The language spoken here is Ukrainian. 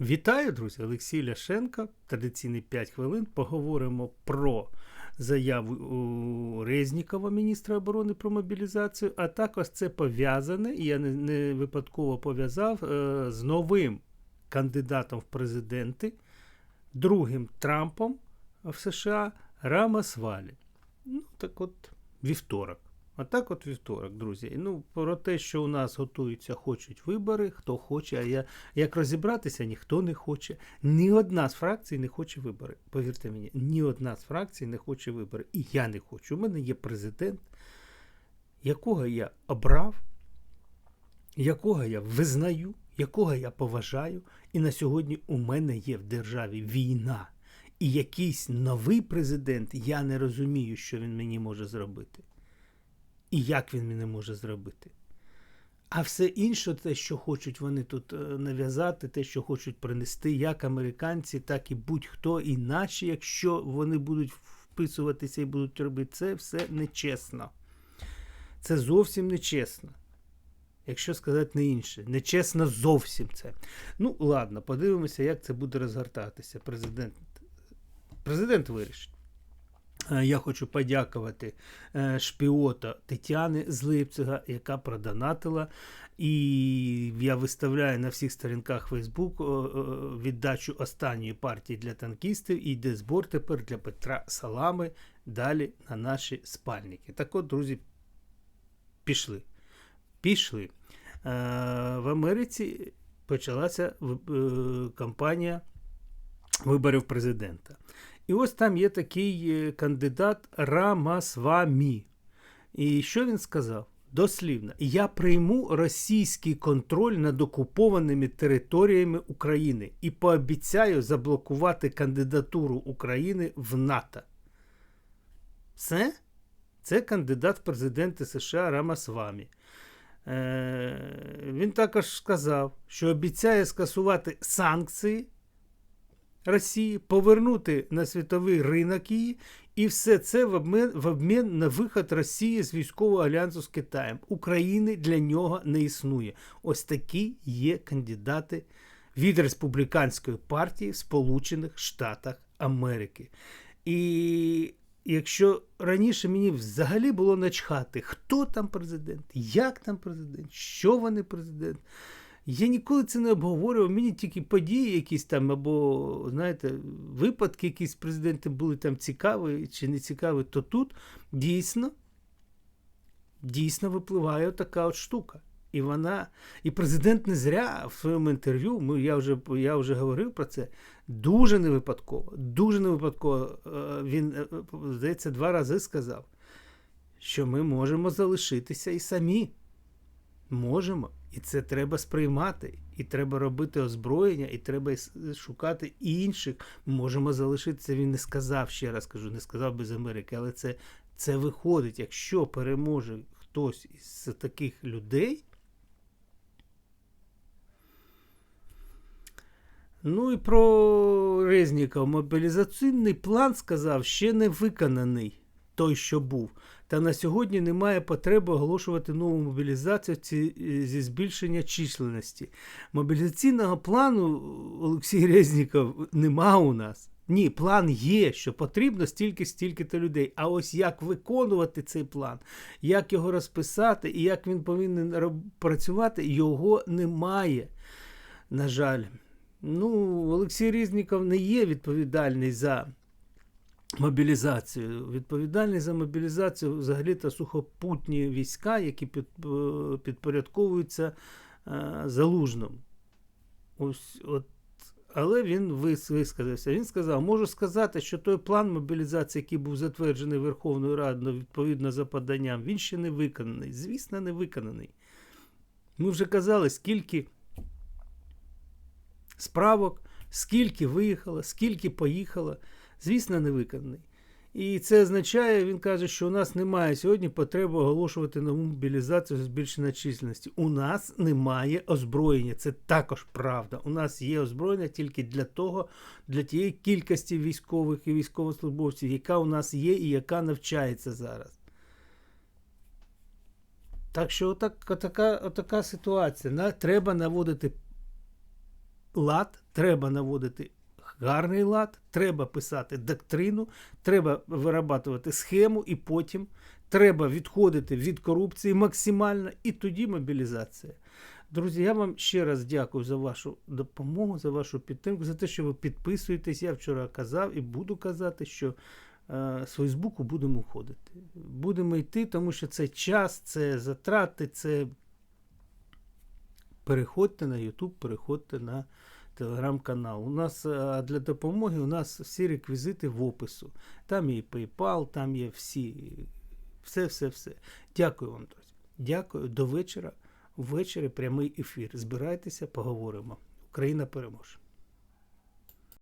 Вітаю, друзі! Олексій Ляшенко. Традиційний 5 хвилин. Поговоримо про заяву Резнікова, міністра оборони про мобілізацію, а також це пов'язане, і я не, не випадково пов'язав е, з новим кандидатом в президенти, другим Трампом в США Рамасвалі. Ну, так от, вівторок. А так от вівторок, друзі. Ну, про те, що у нас готуються, хочуть вибори, хто хоче, а я як розібратися, ніхто не хоче. Ні одна з фракцій не хоче вибори. Повірте мені, ні одна з фракцій не хоче вибори. І я не хочу. У мене є президент, якого я обрав, якого я визнаю, якого я поважаю. І на сьогодні у мене є в державі війна. І якийсь новий президент, я не розумію, що він мені може зробити і як він мене може зробити. А все інше, те, що хочуть вони тут е, нав'язати, те, що хочуть принести, як американці, так і будь-хто і якщо вони будуть вписуватися і будуть робити це, все нечесно. Це зовсім нечесно. Якщо сказати не інше, нечесно зовсім це. Ну, ладно, подивимося, як це буде розгортатися. Президент, Президент вирішить. Е, я хочу подякувати е, шпіота Тетяни з Лейпцига, яка продонатила. І я виставляю на всіх сторінках Фейсбук віддачу останньої партії для танкістів. І йде збор тепер для Петра Салами далі на наші спальники. Так от, друзі, пішли. Пішли. Е, в Америці почалася кампанія виборів президента. І ось там є такий е, кандидат Рамасвамі. І що він сказав? Дослівно, я прийму російський контроль над окупованими територіями України і пообіцяю заблокувати кандидатуру України в НАТО. Все? Це кандидат в президенти США Рамасвамі. Е, Він також сказав, що обіцяє скасувати санкції Росії, повернути на світовий ринок її, і все це в обмін, в обмін на виход Росії з військового альянсу з Китаєм. України для нього не існує. Ось такі є кандидати від республіканської партії в Сполучених Штатах Америки. І якщо раніше мені взагалі було начхати, хто там президент, як там президент, що вони президент. Я ніколи це не обговорював. Мені тільки події якісь там, або, знаєте, випадки, якісь президенти були там цікаві чи не цікаві, то тут дійсно дійсно випливає така от штука. І вона, і президент не зря в своєму інтерв'ю, ми, я вже я вже говорив про це, дуже не випадково, дуже не випадково. Е, він, е, здається, два рази сказав, що ми можемо залишитися і самі. Можемо. І це треба сприймати. І треба робити озброєння, і треба шукати інших. Можемо залишитися. Він не сказав, ще раз кажу, не сказав без Америки, але це це виходить, якщо переможе хтось із таких людей. Ну і про Резніков. Мобілізаційний план сказав, ще не виконаний той, що був. Та на сьогодні немає потреби оголошувати нову мобілізацію зі збільшення численності. Мобілізаційного плану Олексій Резніков нема у нас. Ні, план є, що потрібно стільки-стільки-то людей. А ось як виконувати цей план, як його розписати і як він повинен працювати, його немає. На жаль, ну, Олексій Різніков не є відповідальний за мобілізацію. Відповідальність за мобілізацію взагалі-то сухопутні війська, які під, е, підпорядковуються е, залужному. Ось, от, Але він висказався. Він сказав, можу сказати, що той план мобілізації, який був затверджений Верховною Радою відповідно за поданням, він ще не виконаний. Звісно, не виконаний. Ми вже казали, скільки справок, скільки виїхало, скільки поїхало звісно, не виконаний. І це означає, він каже, що у нас немає сьогодні потреби оголошувати нову мобілізацію збільшення численності. У нас немає озброєння. Це також правда. У нас є озброєння тільки для того, для тієї кількості військових і військовослужбовців, яка у нас є і яка навчається зараз. Так що отак, отака, отака ситуація. Треба наводити лад, треба наводити гарний лад, треба писати доктрину, треба вирабатувати схему, і потім треба відходити від корупції максимально, і тоді мобілізація. Друзі, я вам ще раз дякую за вашу допомогу, за вашу підтримку, за те, що ви підписуєтесь. Я вчора казав і буду казати, що е, з Фейсбуку будемо входити. Будемо йти, тому що це час, це затрати, це. Переходьте на YouTube, переходьте на телеграм-канал. У нас е, для допомоги у нас всі реквізити в опису. Там є PayPal, там є всі. Все, все, все. Дякую вам, друзі. Дякую. До вечора. Ввечері прямий ефір. Збирайтеся, поговоримо. Україна переможе.